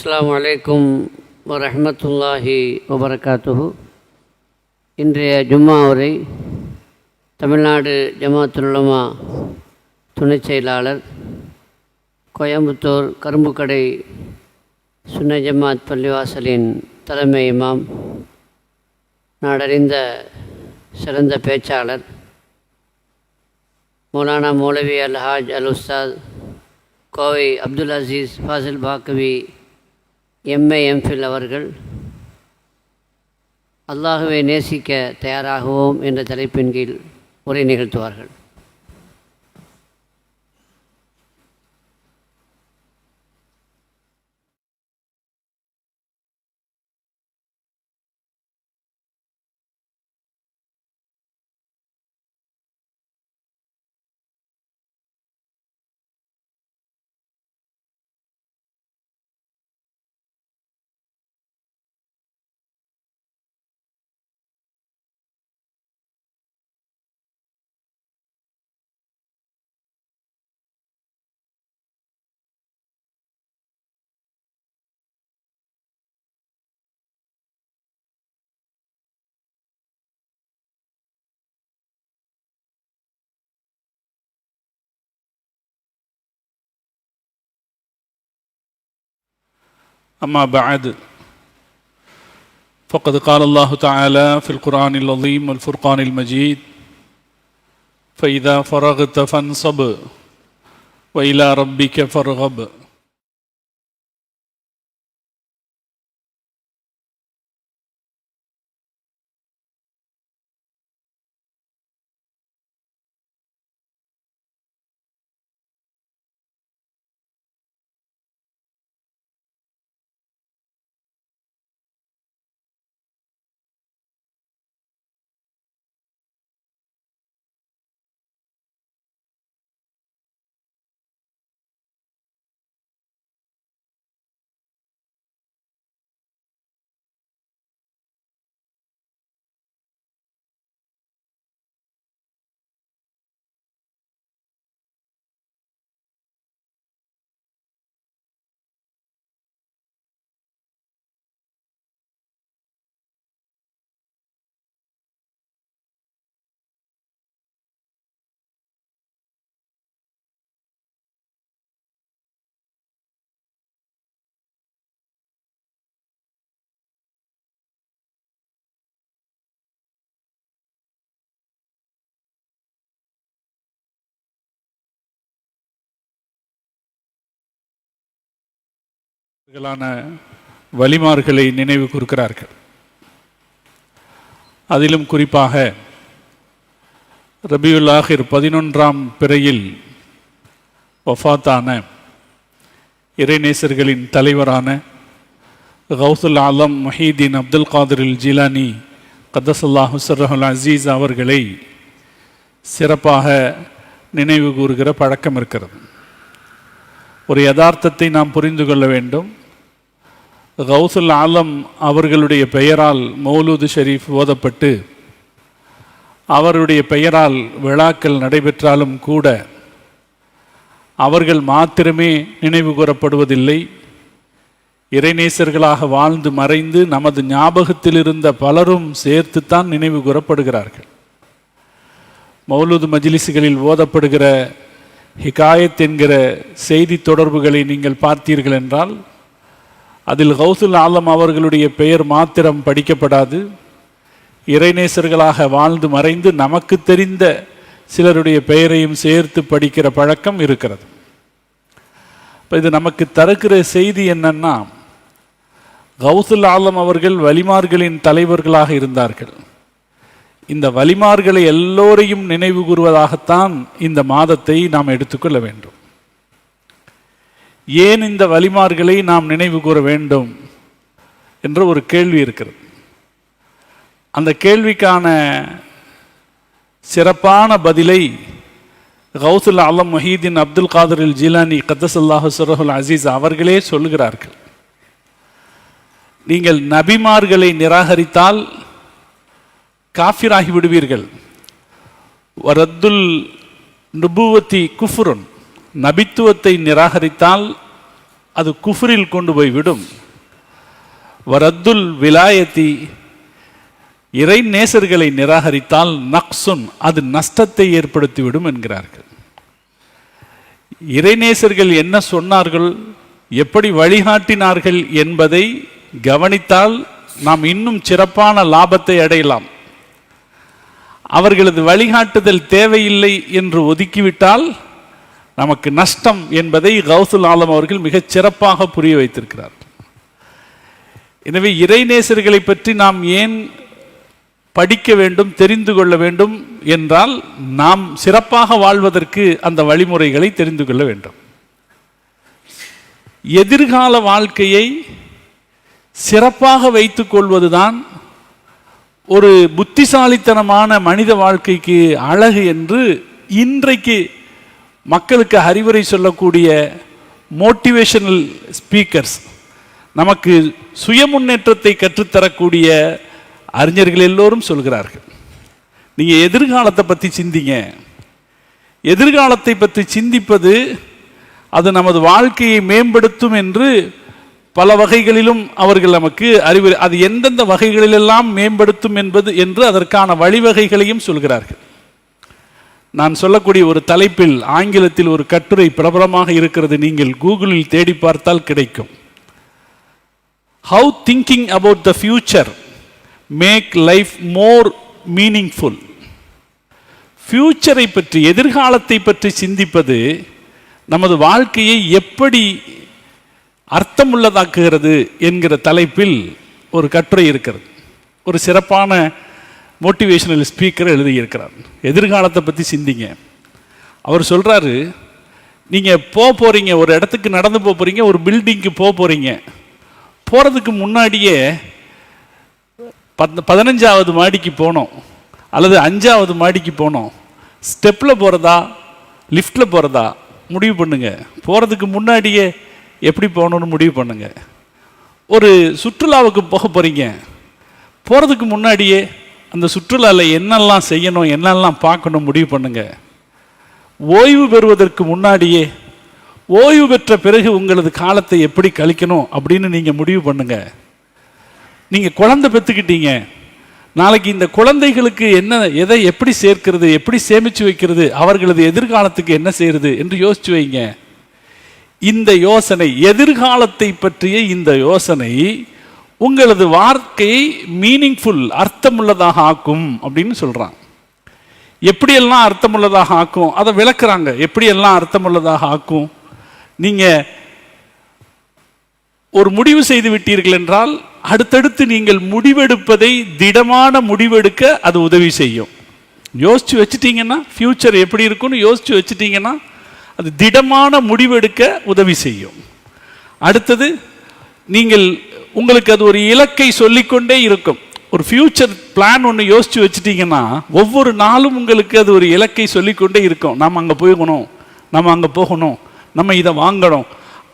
அஸ்ஸலாமு அலைக்கும் வரமத்துல்லாஹி வபரகாத்துஹு. இன்றைய ஜும்மா உரை தமிழ்நாடு ஜமாத்துல் உலமா துணைச் செயலாளர் கோயம்புத்தூர் கரும்புக்கடை சுன்ன ஜமாத் பள்ளிவாசலின் தலைமை இமாம் நாடறிந்த சிறந்த பேச்சாளர் மௌலானா மௌலவி அல்ஹாஜ் அல் உஸ்தாத் கோவை அப்துல் அசீஸ் ஃபாசில் பாக்கவி எம்ஏ எம்ஃபில் அவர்கள் அல்லாஹுவை நேசிக்க தயாராகுவோம் என்ற தலைப்பின் கீழ் உரை நிகழ்த்துவார்கள். أما بعد فقد قال الله تعالى في القرآن العظيم والفرقان المجيد فإذا فرغت فانصب وإلى ربك فارغب. ான வலிமார்களை நினைவு கூர்க்கிறார்கள் அதிலும் குறிப்பாக ரபியுல் ஆஹிர் பதினொன்றாம் பிறையில் வஃபாத்தான இறைநேசர்களின் தலைவரான கௌசுல் ஆலம் மஹீதீன் அப்துல் காதிரில் ஜிலானி கதசல்லாஹு சர்ரஹுல் அசீஸ் அவர்களை சிறப்பாக நினைவு கூறுகிற பழக்கம் இருக்கிறது. ஒரு யதார்த்தத்தை நாம் புரிந்து கொள்ள வேண்டும். கௌசுல் ஆலம் அவர்களுடைய பெயரால் மௌலூது ஷெரீஃப் ஓதப்பட்டு அவருடைய பெயரால் விழாக்கள் நடைபெற்றாலும் கூட அவர்கள் மாத்திரமே நினைவு கூறப்படுவதில்லை. இறைநேசர்களாக வாழ்ந்து மறைந்து நமது ஞாபகத்தில் இருந்த பலரும் சேர்த்துத்தான் நினைவு கூறப்படுகிறார்கள். மௌலூது மஜ்லிஸுகளில் ஓதப்படுகிற ஹிகாயத் என்கிற செய்தி தொடர்புகளை நீங்கள் பார்த்தீர்கள் என்றால் அதில் ஹவுசுல் ஆலம் அவர்களுடைய பெயர் மாத்திரம் படிக்கப்படாது. இறைநேசர்களாக வாழ்ந்து மறைந்து நமக்கு தெரிந்த சிலருடைய பெயரையும் சேர்த்து படிக்கிற பழக்கம் இருக்கிறது. இப்போ இது நமக்கு தருக்கிற செய்தி என்னன்னா கௌசுல் ஆலம் அவர்கள் வலிமார்களின் தலைவர்களாக இருந்தார்கள். இந்த வலிமார்களை எல்லோரையும் நினைவு கூறுவதாகத்தான் இந்த மாதத்தை நாம் எடுத்துக்கொள்ள வேண்டும். ஏன் இந்த வலிமார்களை நாம் நினைவு கூற வேண்டும் என்ற ஒரு கேள்வி இருக்கிறது. அந்த கேள்விக்கான சிறப்பான பதிலை கௌசுல் அலம் மஹீதீன் அப்துல் காதரில் ஜிலானி கத்தசல்லாஹு சுரஹுல் அசீஸ் அவர்களே சொல்லுகிறார்கள். நீங்கள் நபிமார்களை நிராகரித்தால் காஃபிராகி விடுவீர்கள் வரத்துல் நுபுவத்தி குஃபுரன். நபித்துவத்தை நிராகரித்தால் அது குஃபரில் கொண்டு போய் விடும். வரத்துல் விலாயத்தி இறை நேசர்களை நிராகரித்தால் நக்சுன் அது நஷ்டத்தை ஏற்படுத்திவிடும் என்கிறார்கள். இறைநேசர்கள் என்ன சொன்னார்கள்? எப்படி வழிகாட்டினார்கள் என்பதை கவனித்தால் நாம் இன்னும் சிறப்பான லாபத்தை அடையலாம். அவர்களது வழிகாட்டுதல் தேவையில்லை என்று ஒதுக்கிவிட்டால் நமக்கு நஷ்டம் என்பதை கௌசுல் ஆலம் அவர்கள் மிகச் சிறப்பாக புரிய வைத்திருக்கிறார். எனவே இறைநேசர்களை பற்றி நாம் ஏன் படிக்க வேண்டும் தெரிந்து கொள்ள வேண்டும் என்றால் நாம் சிறப்பாக வாழ்வதற்கு அந்த வழிமுறைகளை தெரிந்து கொள்ள வேண்டும். எதிர்கால வாழ்க்கையை சிறப்பாக வைத்துக் கொள்வதுதான் ஒரு புத்திசாலித்தனமான மனித வாழ்க்கைக்கு அழகு என்று இன்றைக்கு மக்களுக்கு அறிவுரை சொல்லக்கூடிய மோட்டிவேஷனல் ஸ்பீக்கர்ஸ் நமக்கு சுய முன்னேற்றத்தை கற்றுத்தரக்கூடிய அறிஞர்கள் எல்லோரும் சொல்கிறார்கள். நீங்கள் எதிர்காலத்தை பற்றி சிந்திங்க. எதிர்காலத்தை பற்றி சிந்திப்பது அது நமது வாழ்க்கையை மேம்படுத்தும் என்று பல வகைகளிலும் அவர்கள் நமக்கு அறிவுரை அது எந்தெந்த வகைகளிலெல்லாம் மேம்படுத்தும் என்பது என்று அதற்கான வழிவகைகளையும் சொல்கிறார்கள். நான் சொல்லக்கூடிய ஒரு தலைப்பில் ஆங்கிலத்தில் ஒரு கட்டுரை பிரபலமாக இருக்கிறது நீங்கள் கூகுளில் தேடி பார்த்தால் கிடைக்கும். How thinking about the future make life more meaningful ஃபியூச்சரை பற்றி எதிர்காலத்தை பற்றி சிந்திப்பது நமது வாழ்க்கையை எப்படி அர்த்தமுள்ளதாக்குகிறது என்கிற தலைப்பில் ஒரு கட்டுரை இருக்கிறது. ஒரு சிறப்பான மோட்டிவேஷனல் ஸ்பீக்கர் எழுதியிருக்கிறார். எதிர்காலத்தை பற்றி சிந்திங்க. அவர் சொல்கிறாரு நீங்கள் போக போகிறீங்க ஒரு இடத்துக்கு நடந்து போக போகிறீங்க ஒரு பில்டிங்க்கு போக போகிறீங்க போகிறதுக்கு முன்னாடியே பத் பதினஞ்சாவது மாடிக்கு போனோம் அல்லது அஞ்சாவது மாடிக்கு போனோம். ஸ்டெப்பில் போகிறதா லிஃப்ட்டில் போகிறதா முடிவு பண்ணுங்கள் போகிறதுக்கு முன்னாடியே எப்படி போகணுன்னு முடிவு பண்ணுங்கள் ஒரு சுற்றுலாவுக்கு போக போகிறீங்க போகிறதுக்கு முன்னாடியே அந்த சுற்றுலாவில் என்னெல்லாம் செய்யணும் என்னெல்லாம் பார்க்கணும் முடிவு பண்ணுங்க. ஓய்வு பெறுவதற்கு முன்னாடியே ஓய்வு பெற்ற பிறகு உங்களது காலத்தை எப்படி கழிக்கணும் அப்படின்னு நீங்கள் முடிவு பண்ணுங்க. நீங்கள் குழந்தை பெற்றுக்கிட்டீங்க. நாளைக்கு இந்த குழந்தைகளுக்கு என்ன எதை எப்படி சேர்க்கிறது எப்படி சேமித்து வைக்கிறது அவர்களது எதிர்காலத்துக்கு என்ன செய்கிறது என்று யோசிச்சு வைங்க. இந்த யோசனை எதிர்காலத்தை பற்றிய இந்த யோசனை உங்களது வாழ்க்கையை மீனிங்ஃபுல் அர்த்தமுள்ளதாக ஆக்கும் அப்படின்னு சொல்கிறாங்க எப்படியெல்லாம் அர்த்தமுள்ளதாக ஆக்கும்? அதை விளக்குறாங்க. எப்படியெல்லாம் அர்த்தமுள்ளதாக ஆக்கும்? நீங்கள் ஒரு முடிவு செய்து விட்டீர்கள் என்றால் அடுத்தடுத்து நீங்கள் முடிவெடுப்பதை திடமான முடிவெடுக்க அது உதவி செய்யும். யோசிச்சு வச்சுட்டீங்கன்னா ஃபியூச்சர் எப்படி இருக்கும்னு யோசிச்சு வச்சிட்டீங்கன்னா அது திடமான முடிவெடுக்க உதவி செய்யும். அடுத்தது நீங்கள் உங்களுக்கு அது ஒரு இலக்கை சொல்லிக்கொண்டே இருக்கும். ஒரு ஃபியூச்சர் பிளான் ஒன்று யோசிச்சு வச்சுட்டிங்கன்னா ஒவ்வொரு நாளும் உங்களுக்கு அது ஒரு இலக்கை சொல்லிக்கொண்டே இருக்கும். நாம் அங்கே போகணும் நம்ம அங்கே போகணும் நம்ம இதை வாங்கணும்.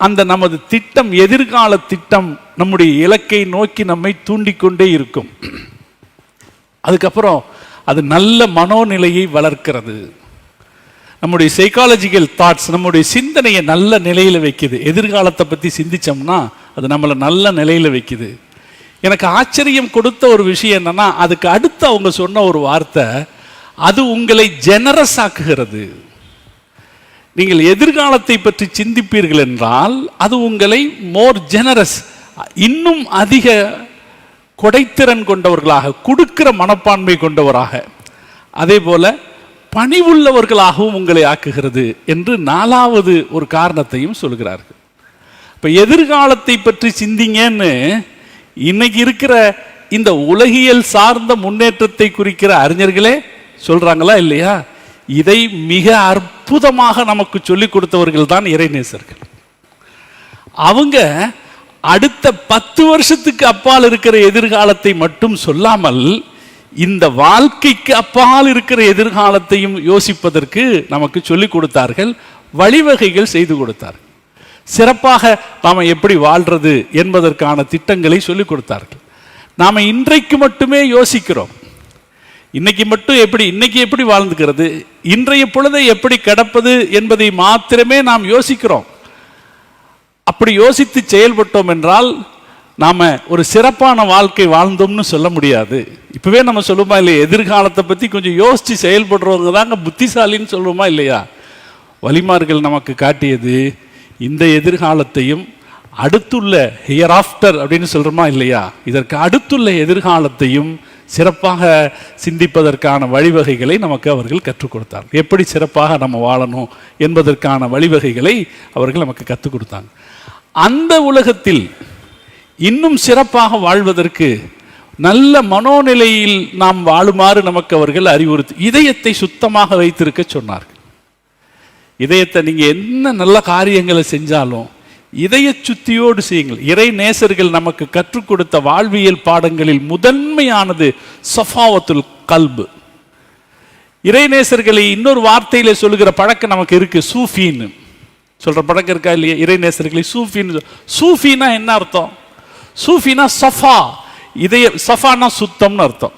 அந்த நமது திட்டம் எதிர்கால திட்டம் நம்முடைய இலக்கை நோக்கி நம்மை தூண்டிக்கொண்டே இருக்கும். அதுக்கப்புறம் அது நல்ல மனோநிலையை வளர்க்கிறது. நம்முடைய சைக்காலஜிக்கல் தாட்ஸ் நம்முடைய சிந்தனையை நல்ல நிலையில் வைக்குது. எதிர்காலத்தை பற்றி சிந்திச்சோம்னா அது நம்மளை நல்ல நிலையில் வைக்குது. எனக்கு ஆச்சரியம் கொடுத்த ஒரு விஷயம் என்னன்னா அதுக்கு அடுத்து அவங்க சொன்ன ஒரு வார்த்தை அது உங்களை ஜெனரஸ் ஆக்குகிறது. நீங்கள் எதிர்காலத்தை பற்றி சிந்திப்பீர்கள் என்றால் அது உங்களை மோர் ஜெனரஸ் இன்னும் அதிக கொடைத்திறன் கொண்டவர்களாக கொடுக்கிற மனப்பான்மை கொண்டவராக. அதே போல பணிவுள்ளவர்களாகவும் உங்களை ஆக்குகிறது என்று நாலாவது ஒரு காரணத்தையும் சொல்கிறார்கள். இப்போ எதிர்காலத்தை பற்றி சிந்திங்கன்னு இன்னைக்கு இருக்கிற இந்த உலகியல் சார்ந்த முன்னேற்றத்தை குறிக்கிற அறிஞர்களே சொல்றாங்களா இல்லையா? இதை மிக அற்புதமாக நமக்கு சொல்லிக் கொடுத்தவர்கள் தான் இறைநேசர்கள். அவங்க அடுத்த பத்து வருஷத்துக்கு அப்பால் இருக்கிற எதிர்காலத்தை மட்டும் சொல்லாமல் இந்த வாழ்க்கைக்கு அப்பால் இருக்கிற எதிர்காலத்தையும் யோசிப்பதற்கு நமக்கு சொல்லிக் கொடுத்தார்கள் வழிவகைகள் செய்து கொடுத்தார்கள். சிறப்பாக நாம எப்படி வாழ்றது என்பதற்கான திட்டங்களை சொல்லிக் கொடுத்தார்கள். நாம இன்றைக்கு மட்டுமே யோசிக்கிறோம். இன்னைக்கு மட்டும் எப்படி இன்னைக்கு எப்படி வாழ்ந்துக்கிறது இன்றைய பொழுதை எப்படி கிடப்பது என்பதை மாத்திரமே நாம் யோசிக்கிறோம். அப்படி யோசித்து செயல்பட்டோம் என்றால் நாம ஒரு சிறப்பான வாழ்க்கை வாழ்ந்தோம்னு சொல்ல முடியாது. இப்பவே நம்ம சொல்லுமா இல்லையா எதிர்காலத்தை பத்தி கொஞ்சம் யோசிச்சு செயல்படுறவங்க தாங்க புத்திசாலின்னு சொல்லுவோமா இல்லையா? வலிமார்கள் நமக்கு காட்டியது இந்த எதிர்காலத்தையும் அடுத்துள்ள ஹியர் ஆஃப்டர் அப்படின்னு சொல்றோமா இல்லையா? இதற்கு அடுத்துள்ள எதிர்காலத்தையும் சிறப்பாக சிந்திப்பதற்கான வழிவகைகளை நமக்கு அவர்கள் கற்றுக் கொடுத்தார் எப்படி சிறப்பாக நம்ம வாழணும் என்பதற்கான வழிவகைகளை அவர்கள் நமக்கு கற்றுக் கொடுத்தாங்க. அந்த உலகத்தில் இன்னும் சிறப்பாக வாழ்வதற்கு நல்ல மனோநிலையில் நாம் வாழுமாறு நமக்கு அவர்கள் அறிவுறுத்தி இதயத்தை சுத்தமாக வைத்திருக்க சொன்னார்கள். இதயத்தை நீங்கள் என்ன நல்ல காரியங்களை செஞ்சாலும் இதய சுத்தியோடு செய்யுங்கள். இறை நேசர்கள் நமக்கு கற்றுக் கொடுத்த வாழ்வியல் பாடங்களில் முதன்மையானது சஃபாவத்துல் கல்பு. இறைநேசர்களை இன்னொரு வார்த்தையில சொல்லுகிற பழக்கம் நமக்கு இருக்கு சூஃபின்னு. சொல்ற பழக்கம் இருக்கா இல்லையா? இறைநேசர்களை சூஃபின்னு சூஃபினா என்ன அர்த்தம்? சூஃபினா சஃபா. இதய சஃபானா சுத்தம்னு அர்த்தம்.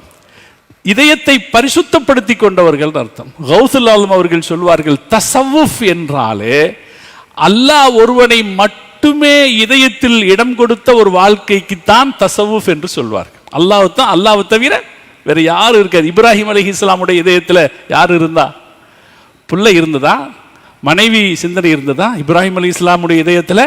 இதயத்தை பரிசுத்தப்படுத்தி கொண்டவர்கள் அர்த்தம். கௌசுல் அவர்கள் சொல்வார்கள் தசவுஃப் என்றாலே அல்லாஹ் ஒருவனை மட்டுமே இதயத்தில் இடம் கொடுத்த ஒரு வாழ்க்கைக்கு தான் தசவுஃப் என்று சொல்வார்கள். அல்லாஹ் தான் அல்லாஹ் தவிர வேற யாரும் இருக்காது. இப்ராஹிம் அலி இஸ்லாமுடைய இதயத்தில் யார் இருந்தா? புள்ள இருந்ததா? மனைவி சிந்தனை இருந்ததா? இப்ராஹிம் அலி இஸ்லாமுடைய இதயத்தில்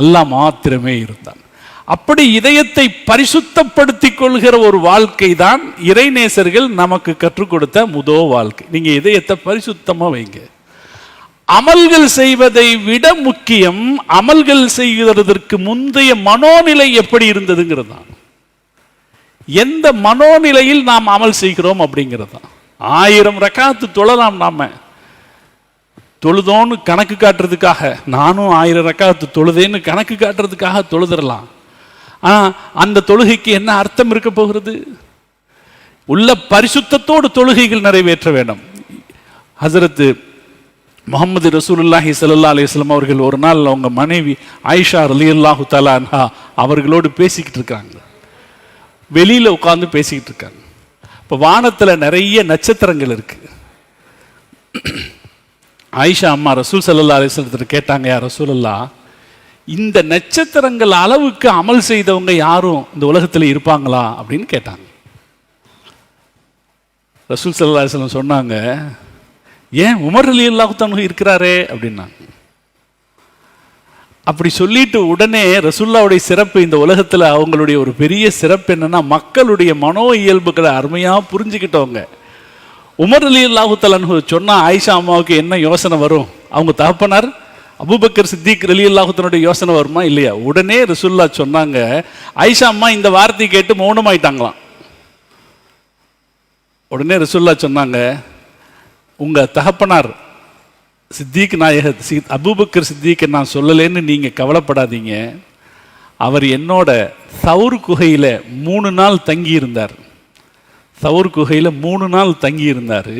அல்லாஹ் மாத்திரமே இருந்தான். அப்படி இதயத்தை பரிசுத்தப்படுத்தி கொள்கிற ஒரு வாழ்க்கை தான் இறைநேசர்கள் நமக்கு கற்றுக் கொடுத்த முதோ வாழ்க்கை. நீங்க இதயத்தை பரிசுத்தமா வைங்க. அமல்கள் செய்வதை விட முக்கியம் அமல்கள் செய்கிறதற்கு முந்தைய மனோநிலை எப்படி இருந்ததுங்கிறது தான் எந்த மனோநிலையில் நாம் அமல் செய்கிறோம் அப்படிங்கிறது. தான் ஆயிரம் ரக்காத்து தொழலாம் நாம. தொழுதோன்னு கணக்கு காட்டுறதுக்காக நானும் ஆயிரம் ரக்காத்து தொழுதேன்னு கணக்கு காட்டுறதுக்காக தொழுதுறலாம் ஆனால் அந்த தொழுகைக்கு என்ன அர்த்தம் இருக்க போகிறது? உள்ள பரிசுத்தத்தோடு தொழுகைகள் நிறைவேற்ற வேண்டும். ஹசரத்து முகமது ரசூலுல்லாஹி சல்லா அலிஸ்லாம் அவர்கள் ஒரு நாள் அவங்க மனைவி ஆயிஷா அலி அல்லாஹு தலான்ஹா அவர்களோடு பேசிக்கிட்டு இருக்காங்க. வெளியில உட்காந்து பேசிக்கிட்டு இருக்காங்க. இப்போ வானத்துல நிறைய நட்சத்திரங்கள் இருக்கு. ஆயிஷா அம்மா ரசூல் சல்லா அலிஸ்லத்தில் கேட்டாங்க யார் ரசூலல்லா இந்த நட்சத்திரங்கள் அளவுக்கு அமல் செய்தவங்க யாரும் இந்த உலகத்தில் இருப்பாங்களா அப்படின்னு கேட்டாங்க. ரசூல் சல்லா சொன்னாங்க ஏன் உமர் அலி அல்லாஹுத்தானு இருக்கிறாரே? அப்படின்னாங்க. அப்படி சொல்லிட்டு உடனே ரசுல்லாவுடைய சிறப்பு இந்த உலகத்துல அவங்களுடைய ஒரு பெரிய சிறப்பு என்னன்னா மக்களுடைய மனோ இயல்புகளை அருமையாக புரிஞ்சுக்கிட்டவங்க. உமர் அலி அல்லாஹுத்தலன்ஹு சொன்னால் ஆயிஷா அம்மாவுக்கு என்ன யோசனை வரும்? அவங்க தகப்பனார் அபூபக்கர் சித்திக் அலி அல்லாஹுத்தனுடைய யோசனை வருமா இல்லையா? உடனே ரசுல்லா சொன்னாங்க ஆயிஷா அம்மா இந்த வார்த்தை கேட்டு மௌனமாயிட்டாங்களாம். உடனே ரசுல்லா சொன்னாங்க உங்கள் தகப்பனார் சித்திக் நாயக சி அபூபக்கர் சித்திக்கை நான் சொல்லலேன்னு நீங்கள் கவலைப்படாதீங்க. அவர் என்னோட சவுர் குகையில் மூணு நாள் தங்கி இருந்தார் சவுர் குகையில் மூணு நாள் தங்கி இருந்தார்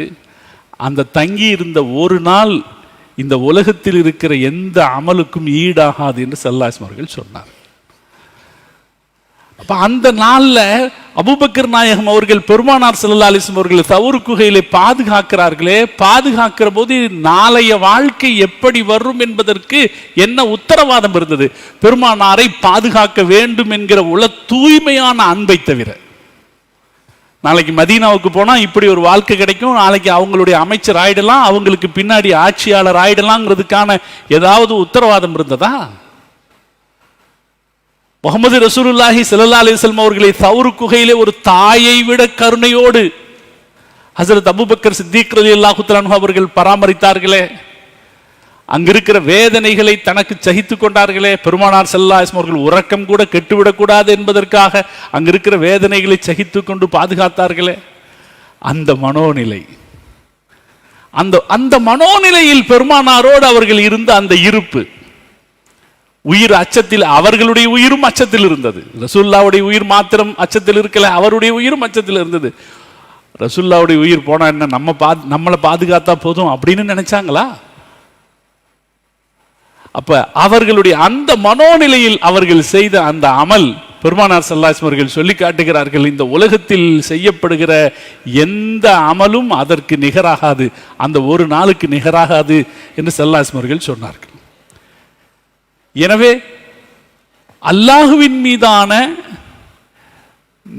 அந்த தங்கி இருந்த ஒரு நாள் இந்த உலகத்தில் இருக்கிற எந்த அமலுக்கும் ஈடாகாது என்று சல்லாஸ்ம் அவர்கள் சொன்னார். அப்போ அந்த நாளில் அபுபக்கர் நாயகம் அவர்கள் பெருமானார் செல்லா அலிஸ்லம் வஸல்லம் அவர்கள் குகையிலே பாதுகாக்கிறார்களே பாதுகாக்கிற போது நாளைய வாழ்க்கை எப்படி வரும் என்பதற்கு என்ன உத்தரவாதம் இருந்தது? பெருமானாரை பாதுகாக்க வேண்டும் என்கிற உள தூய்மையான அன்பை தவிர. நாளைக்கு மதீனாவுக்கு போனா இப்படி ஒரு வாழ்க்கை கிடைக்கும். நாளைக்கு அவங்களுடைய அமைச்சர் ஆயிடலாம் அவங்களுக்கு பின்னாடி ஆட்சியாளர் ஆயிடலாங்கிறதுக்கான ஏதாவது உத்தரவாதம் இருந்ததா? முகமது ரசூலுல்லாஹி ஸல்லல்லாஹு அலைஹி அவர்களை சவுரு குகையிலே ஒரு தாயை விட கருணையோடு ஹசரத் அபுபக்கர் சித்திக் ரலியல்லாஹு தஆலா அவர்கள் பராமரித்தார்களே. அங்கிருக்கிற வேதனைகளை தனக்கு சகித்து கொண்டார்களே. பெருமானார் செல்லாஸ்ம அவர்கள் உறக்கம் கூட கெட்டுவிடக்கூடாது என்பதற்காக அங்க இருக்கிற வேதனைகளை சகித்து கொண்டு பாதுகாத்தார்களே. அந்த மனோநிலை அந்த அந்த மனோநிலையில் பெருமானாரோடு அவர்கள் இருந்த அந்த இருப்பு உயிர் அச்சத்தில் அவர்களுடைய உயிரும் அச்சத்தில் இருந்தது. ரசுல்லாவுடைய உயிர் மாத்திரம் அச்சத்தில் இருக்கல அவருடைய உயிரும் அச்சத்தில் இருந்தது. ரசுல்லாவுடைய உயிர் போனா என்ன நம்ம பா நம்மளை பாதுகாத்தா போதும் அப்படின்னு நினைச்சாங்களா? அப்ப அவர்களுடைய அந்த மனோநிலையில் அவர்கள் செய்த அந்த அமல் பெருமானார் சல்லாஸ்மர்கள் அவர்கள் சொல்லி காட்டுகிறார்கள் இந்த உலகத்தில் செய்யப்படுகிற எந்த அமலும் அதற்கு நிகராகாது அந்த ஒரு நாளுக்கு நிகராகாது என்று சல்லாஸ்ம் சொன்னார்கள். எனவே அல்லாஹுவின் மீதான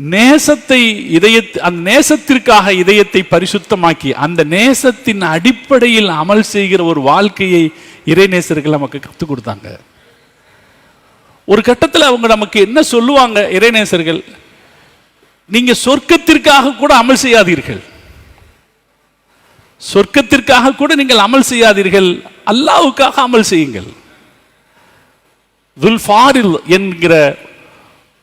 நேசத்தை இதய அந்த நேசத்திற்காக இதயத்தை பரிசுத்தமாக்கி அந்த நேசத்தின் அடிப்படையில் அமல் செய்கிற ஒரு வாழ்க்கையை இறைநேசர்கள் நமக்கு கற்றுக் கொடுத்தாங்க. ஒரு கட்டத்தில் அவங்க நமக்கு என்ன சொல்லுவாங்க இறைநேசர்கள்? நீங்க சொர்க்கத்திற்காக கூட அமல் செய்யாதீர்கள். சொர்க்கத்திற்காக கூட நீங்கள் அமல் செய்யாதீர்கள். அல்லாவுக்காக அமல் செய்யுங்கள். துல்ஃபாரில் என்கிற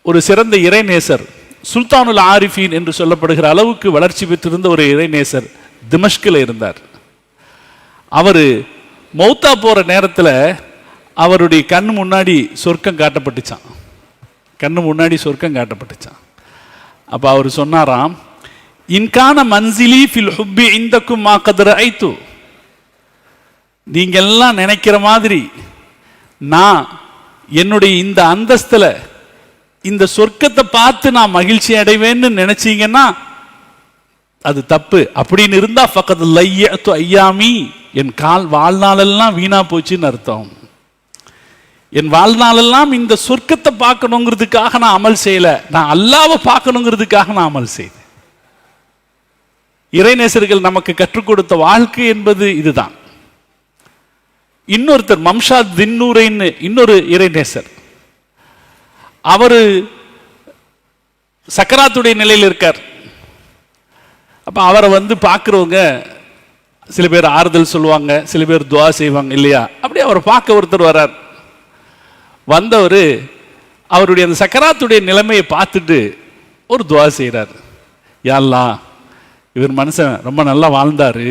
ஒரு சிறந்த இறைநேசர் சுல்தானுல் ஆரிஃபின் என்று சொல்லப்படுகிற அளவுக்கு வளர்ச்சி பெற்றிருந்த ஒரு இறைநேசர் திமஷ்கில் இருந்தார். அவர் மௌத்தா போகிற நேரத்தில் அவருடைய கண் முன்னாடி சொர்க்கம் காட்டப்பட்டுச்சான் கண்ணு முன்னாடி சொர்க்கம் காட்டப்பட்டுச்சான் அப்போ அவர் சொன்னாராம் இன்கான மன்சிலி ஃபில் ஹுப்பி இந்தக்கும் மா கதிர ஐத்து நீங்கள்லாம் நினைக்கிற மாதிரி நான் என்னுடைய இந்த அந்தஸ்தில் இந்த சொர்க்கத்தை பார்த்து நான் மகிழ்ச்சி அடைவேன்னு நினச்சிங்கன்னா அது தப்பு. அப்படின்னு இருந்தா பக்கத்து லையத்து ஐயாமி. என் கால் வாழ்நாளெல்லாம் வீணா போச்சுன்னு அர்த்தம். என் வாழ்நாளெல்லாம் இந்த சொர்க்கத்தை பார்க்கணுங்கிறதுக்காக நான் அமல் செய்யல. நான் அல்லாவை பார்க்கணுங்கிறதுக்காக நான் அமல் செய்தேன். இறைநேசர்கள் நமக்கு கற்றுக் கொடுத்த வாழ்க்கை என்பது இதுதான். இன்னொருத்தர் மம்ஷா தின்னூரைன்னு இன்னொரு இறைநேசர். அவர் சக்கராத்துடைய நிலையில் இருக்கார். அப்போ அவரை வந்து பார்க்குறவங்க சில பேர் ஆறுதல் சொல்லுவாங்க சில பேர் துவா செய்வாங்க இல்லையா? அப்படி அவரை பார்க்க ஒருத்தர் வரார் வந்தவர் அவருடைய அந்த சக்கராத்துடைய நிலைமையை பார்த்துட்டு ஒரு துவா செய்கிறார் யாழ்லா இவர் மனுஷன் ரொம்ப நல்லா வாழ்ந்தாரு.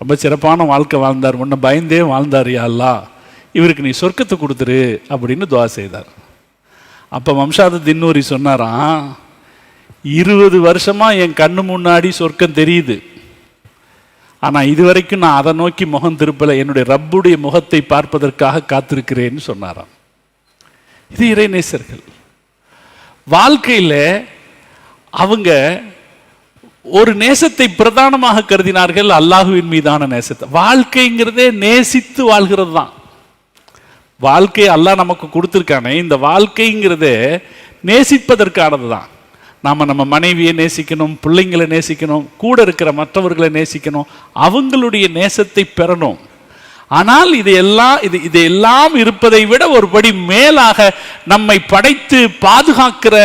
ரொம்ப சிறப்பான வாழ்க்கை வாழ்ந்தார். முன்ன பயந்தே வாழ்ந்தார் யாழ்லா இவருக்கு நீ சொர்க்கத்தை கொடுத்துரு அப்படின்னு துவா செய்தார். அப்போ வம்சாத தின்னூரி சொன்னாராம் இருபது வருஷமாக என் கண்ணு முன்னாடி சொர்க்கம் தெரியுது. ஆனா இதுவரைக்கும் நான் அதை நோக்கி முகம் திருப்பலை. என்னுடைய ரப்புடைய முகத்தை பார்ப்பதற்காக காத்திருக்கிறேன்னு சொன்னாராம். இது இறைநேசர்கள். வாழ்க்கையில் அவங்க ஒரு நேசத்தை பிரதானமாக கருதினார்கள் அல்லாஹுவின் மீதான நேசத்தை. வாழ்க்கைங்கிறதே நேசித்து வாழ்கிறது தான். வாழ்க்கை அல்லாஹ் நமக்கு கொடுத்துருக்கானே இந்த வாழ்க்கைங்கிறதே நேசிப்பதற்கானது தான். நாம் நம்ம மனைவியை நேசிக்கணும் பிள்ளைங்களை நேசிக்கணும் கூட இருக்கிற மற்றவர்களை நேசிக்கணும் அவங்களுடைய நேசத்தை பெறணும். ஆனால் இது எல்லாம் இது இது எல்லாம் இருப்பதை விட ஒருபடி மேலாக நம்மை படைத்து பாதுகாக்கிற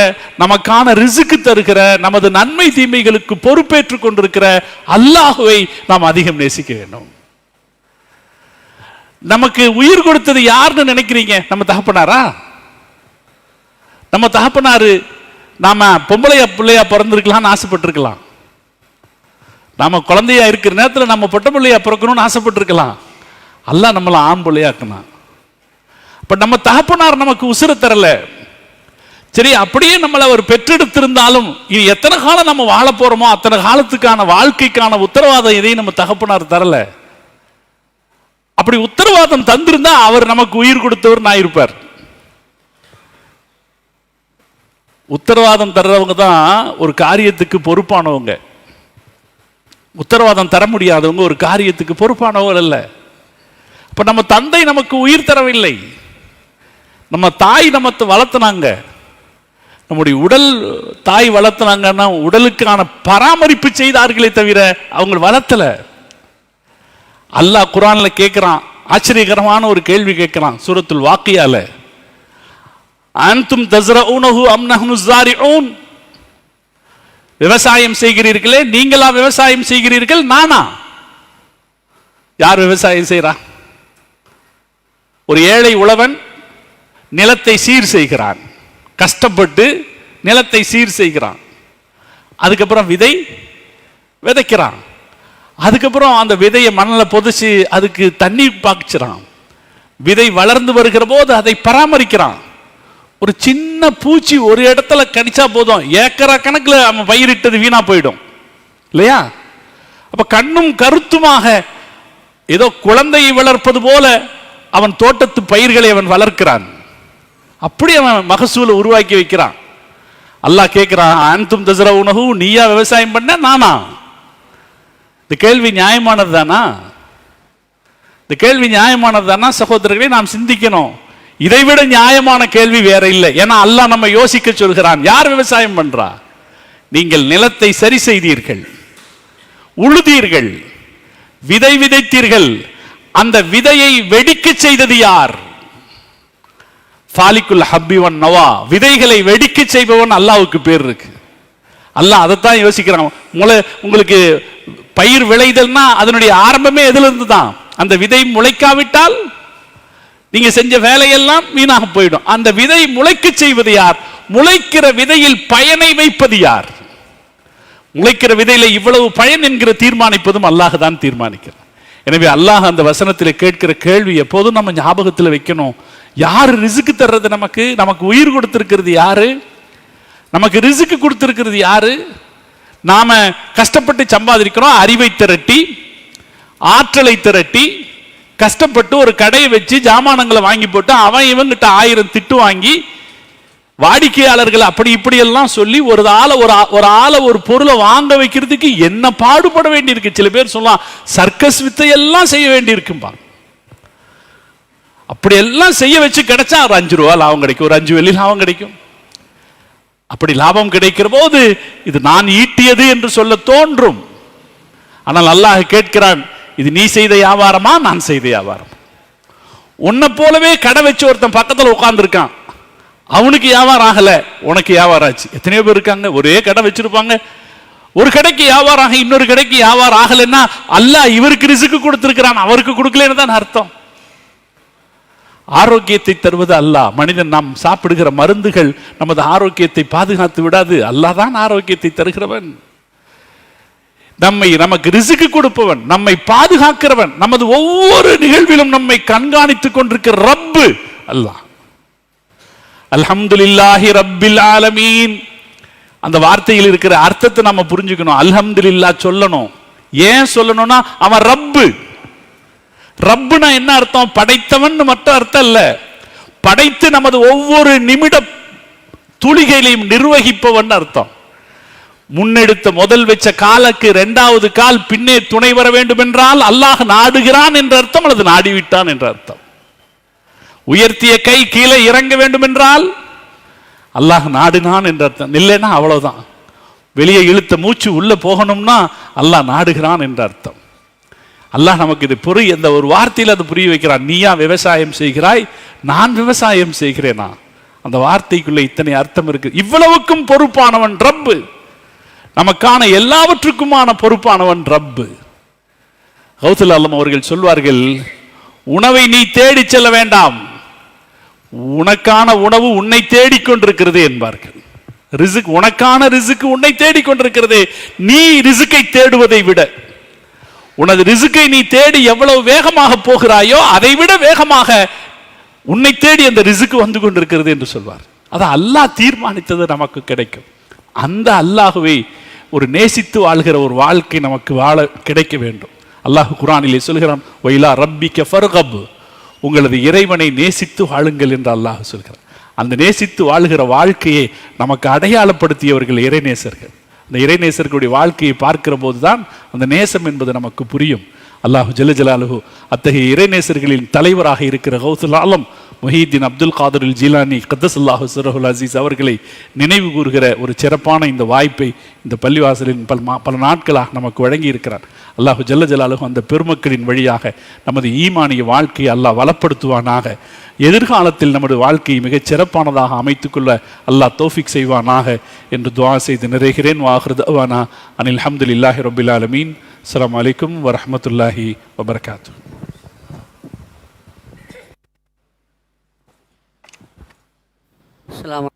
நமக்கான ரிசுக்கு தருகிற நமது நன்மை தீமைகளுக்கு பொறுப்பேற்றுக் கொண்டிருக்கிற அல்லாஹுவை நாம் அதிகம் நேசிக்க வேண்டும். நமக்கு உயிர் கொடுத்தது யாருன்னு நினைக்கிறீங்க? நம்ம தகப்பனாரா? நம்ம தகப்பனாரு நாம பொம்பளையா பிள்ளையா பிறந்திருக்கலாம்னு ஆசைப்பட்டிருக்கலாம். நாம குழந்தையா இருக்கிற நேரத்தில் நம்ம பொட்ட பிள்ளையா பிறக்கணும்னு ஆசைப்பட்டிருக்கலாம். அல்லாஹ் நம்மளை ஆண் பிள்ளையாக்கணும் இப்போ நம்ம தகப்பனார் நமக்கு உசுறு தரல. சரி அப்படியே நம்மளை அவர் பெற்றெடுத்திருந்தாலும் இது எத்தனை காலம் நம்ம வாழ போகிறோமோ அத்தனை காலத்துக்கான வாழ்க்கைக்கான உத்தரவாதம் எதையும் நம்ம தகப்பனார் தரல. அப்படி உத்தரவாதம் தந்திருந்தா அவர் நமக்கு உயிர் கொடுத்தவர் நான் இருப்பார் உத்தரவாதம் தர்றவங்க தான் ஒரு காரியத்துக்கு பொறுப்பானவங்க. உத்தரவாதம் தர முடியாதவங்க ஒரு காரியத்துக்கு பொறுப்பானவங்க அல்ல. இப்போ நம்ம தந்தை நமக்கு உயிர் தரவில்லை. நம்ம தாய் நம்ம வளர்த்துனாங்க. நம்முடைய உடல் தாய் வளர்த்துனாங்கன்னா உடலுக்கான பராமரிப்பு செய்தார்களே தவிர அவங்க வளர்த்தல. அல்லாஹ் குரான்ல கேட்குறான் ஆச்சரியகரமான ஒரு கேள்வி கேட்குறான் சூரத்துல் வாக்கையால். அன்தும் தஸ்ரஊனஹு அம் நஹ்னு ஸாரிஊன். விவசாயம் செய்கிறீர்களே நீங்களா விவசாயம் செய்கிறீர்கள் நானா? யார் விவசாயம் செய்கிறா ஒரு ஏழை உழவன் நிலத்தை சீர் செய்கிறான். கஷ்டப்பட்டு நிலத்தை சீர் செய்கிறான். அதுக்கப்புறம் விதை விதைக்கிறான். அதுக்கப்புறம் அந்த விதையை மண்ணில் புதைச்சி அதுக்கு தண்ணி பாய்ச்சிறான். விதை வளர்ந்து வருகிற போது அதை பராமரிக்கிறான். ஒரு சின்ன பூச்சி ஒரு இடத்துல கடிச்சா போதும். ஏக்கரா கணக்கில் அவன் பயிரிட்டது வீணா போயிடும். இல்லையா? அப்ப கண்ணும் கருத்துமாக ஏதோ குழந்தையை வளர்ப்பது போல அவன் தோட்டத்து பயிர்களை அவன் வளர்க்கிறான். அப்படி அவன் மகசூலை உருவாக்கி வைக்கிறான். அல்லாஹ் கேட்கிறான் அன்தும் தசர உணவு நீயா விவசாயம் பண்ண நானா? இந்த கேள்வி நியாயமானது தானா இந்த கேள்வி நியாயமானது தானா சகோதரர்களை நாம் சிந்திக்கணும். இதைவிட நியாயமான கேள்வி வேற இல்லை. ஏன்னா அல்லாஹ் நம்ம யோசிக்க சொல்கிறான் யார் விவசாயம் பண்றா? நீங்கள் நிலத்தை சரி செய்தீர்கள் உழுதீர்கள் விதை விதைத்தீர்கள். அந்த விதையை வெடிக்க செய்தது யார்? ஃபாலிக்குல் ஹப்பிவன் நவா. விதைகளை வெடிக்க செய்பவன் அல்லாவுக்கு பேர் இருக்கு. அல்லாஹ் அதைத்தான் யோசிக்கிறான். முளை உங்களுக்கு பயிர் விளைதல்னா அதனுடைய ஆரம்பமே எதுல இருந்து தான் அந்த விதை முளைக்காவிட்டால் நீங்க செஞ்ச வேலையெல்லாம் வீணாக போயிடும். அந்த விதை முளைக்க செய்வது யார்? முளைக்கிற விதையில் பயனை வைப்பது யார்? முளைக்கிற விதையில இவ்வளவு பயன் என்கிற தீர்மானிப்பதும் அல்லாஹ் தான் தீர்மானிக்கிறார் எனவே அல்லாஹ் அந்த வசனத்தில் கேட்கிற கேள்வி எப்போதும் நம்ம ஞாபகத்தில் வைக்கணும். யார் ரிசுக்கு தர்றது நமக்கு? நமக்கு உயிர் கொடுத்திருக்கிறது யாரு? நமக்கு ரிசுக்கு கொடுத்திருக்கிறது யாரு? நாம கஷ்டப்பட்டு சம்பாதிக்கிறோம் அறிவை திரட்டி ஆற்றலை திரட்டி கஷ்டப்பட்டு ஒரு கடையை வச்சு ஜாமானங்களை வாங்கி போட்டு அவன் இவங்கிட்ட ஆயிரம் திட்டு வாங்கி வாடிக்கையாளர்கள் அப்படி இப்படி எல்லாம் சொல்லி ஒரு ஆளை ஒரு ஆ- ஒரு ஆளை ஒரு பொருளை வாங்க வைக்கிறதுக்கு என்ன பாடுபட வேண்டியிருக்கு? சில பேர் சொல்லலாம் சர்க்கஸ் வித்தையெல்லாம் செய்ய வேண்டியிருக்கும்பா. அப்படி எல்லாம் செய்ய வச்சு கிடைச்சா ஒரு அஞ்சு ரூபா லாபம் கிடைக்கும் ஒரு அஞ்சு வெள்ளி லாபம் கிடைக்கும். அப்படி லாபம் கிடைக்கிற போது இது நான் ஈட்டியது என்று சொல்ல தோன்றும். ஆனால் அல்லாஹ் கேட்கிறான் இது நீ செய்த வியாபாரமா நான் செய்த வியாபாரம். உன்னை போலவே கடை வச்சு ஒருத்தன் பக்கத்துல உட்காந்துருக்கான் அவனுக்கு வியாபாரம் ஆகல உனக்கு வியாபாரம் ஆச்சு. எத்தனையோ பேர் இருக்காங்க ஒரே கடை வச்சிருப்பாங்க. ஒரு கடைக்கு வியாபாரம் ஆக இன்னொரு கடைக்கு வியாபாரம் ஆகலைன்னா அல்லாஹ் இவருக்கு ரிசுக்கு கொடுத்துருக்கிறான் அவருக்கு கொடுக்கலன்னு தான் அர்த்தம். ஆரோக்கியத்தை தருவது அல்லாஹ். மனிதன் நாம் சாப்பிடுகிற மருந்துகள் நமது ஆரோக்கியத்தை பாதுகாத்து விடாது. அல்லாதான் ஆரோக்கியத்தை தருகிறவன். நம்மை நமக்கு ரிசுக்கு கொடுப்பவன் நம்மை பாதுகாக்கிறவன் நமது ஒவ்வொரு நிகழ்விலும் நம்மை கண்காணித்துக் கொண்டிருக்கிற ரப்பு அல்லாஹ். அல்ஹம்துலில்லாஹி ரப்பில் ஆலமீன். அந்த வார்த்தையில் இருக்கிற அர்த்தத்தை நம்ம புரிஞ்சுக்கணும் அல்ஹம்துலில்லா சொல்லணும். ஏன் சொல்லணும்னா அவன் ரப்பு. ரப்புனா என்ன அர்த்தம்? படைத்தவன் மட்டும் அர்த்தம் இல்ல. படைத்து நமது ஒவ்வொரு நிமிட துளிகளையும் நிர்வகிப்பவன் அர்த்தம். முன்னெடுத்த முதல் வச்ச காலுக்கு இரண்டாவது கால் பின்னே துணை வர வேண்டும் என்றால் அல்லாஹ் நாடுகிறான் என்ற அர்த்தம் அல்லது நாடிவிட்டான் என்ற அர்த்தம். உயர்த்திய கை கீழே இறங்க வேண்டும் என்றால் அல்லாஹ் நாடினான் என்ற அர்த்தம். இல்லைன்னா அவ்வளவுதான். வெளியே இழுத்த மூச்சு உள்ள போகணும்னா அல்லாஹ் நாடுகிறான் என்ற அர்த்தம். அல்லாஹ் நமக்கு இது புரிய இந்த ஒரு வார்த்தையில் அது புரிய வைக்கிறான். நீயா விவசாயம் செய்கிறாய் நான் விவசாயம் செய்கிறேனா? அந்த வார்த்தைக்குள்ள இத்தனை அர்த்தம் இருக்கு. இவ்வளவுக்கும் பொறுப்பானவன் ரப்பு. நமக்கான எல்லாவற்றுக்குமான பொறுப்பானவன் ரப்பு. கௌசல் அல்லம் அவர்கள் சொல்வார்கள் உணவை நீ தேடி செல்ல வேண்டாம். உனக்கான உணவு உன்னை தேடிக்கொண்டிருக்கிறது என்பார்கள். ரிசுக் உனக்கான ரிசுக்கு உன்னை தேடிக்கொண்டிருக்கிறது நீ ரிசுக்கை தேடுவதை விட. உனது ரிசுக்கை நீ தேடி எவ்வளவு வேகமாக போகிறாயோ அதை விட வேகமாக உன்னை தேடி அந்த ரிசுக்கு வந்து கொண்டிருக்கிறது என்று சொல்வார். அதை அல்லாஹ் தீர்மானித்தது நமக்கு கிடைக்கும். அந்த அல்லாஹுவை ஒரு நேசித்து வாழ்கிற ஒரு வாழ்க்கை நமக்கு வாழ கிடைக்க வேண்டும். அல்லாஹ் குரானிலே சொல்கிறான் ஒயிலா ரப்பிக்க ஃபர்கப். உங்களது இறைவனை நேசித்து வாழுங்கள் என்று அல்லாஹ் சொல்கிறான். அந்த நேசித்து வாழ்கிற வாழ்க்கையை நமக்கு அடையாளப்படுத்தியவர்கள் இறைநேசர்கள். அந்த இறைநேசர்களுடைய வாழ்க்கையை பார்க்கிற போதுதான் அந்த நேசம் என்பது நமக்கு புரியும். அல்லாஹு ஜல்ல அத்தகைய இறைநேசர்களின் தலைவராக இருக்கிற கௌசுல் ஆலம் முஹீத்தீன் அப்துல் காதருல் ஜீலானி கத்தசுல்லாஹு சுரஹுல் அசீஸ் அவர்களை நினைவு கூறுகிற ஒரு சிறப்பான இந்த வாய்ப்பை இந்த பள்ளிவாசலின் பல பல நாட்களாக நமக்கு வழங்கி இருக்கிறார் அல்லாஹு ஜல்ல ஜலாலுஹு அந்த பெருமக்களின் வழியாக நமது ஈமானிய வாழ்க்கையை அல்லாஹ் வளப்படுத்துவானாக. எதிர்காலத்தில் நமது வாழ்க்கையை மிகச் சிறப்பானதாக அமைத்துக்கொள்ள அல்லாஹ் தோஃபிக் செய்வானாக என்று துவா செய்து நிறைகிறேன். வாஹ்ருதவானா அனில் ஹம்துலில்லாஹி ரபில் ஆலமீன். அஸ்ஸலாமு அலைக்கும் வரஹ்மத்துல்லாஹி வபரகாத்து السلام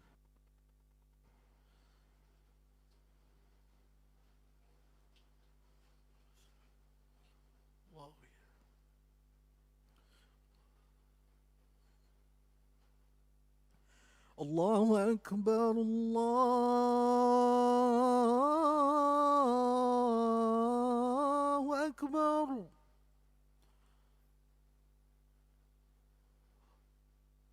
الله أكبر الله أكبر.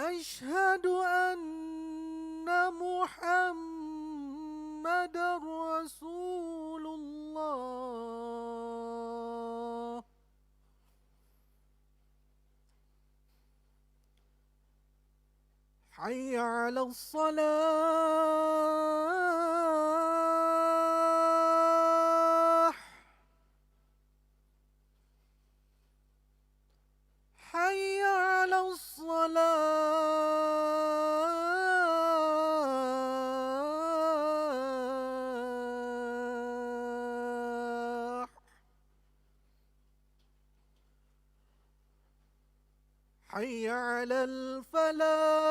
أشهد أن محمد رسول الله. حي على الصلاة. حي على الصلاة حي على الفلاح.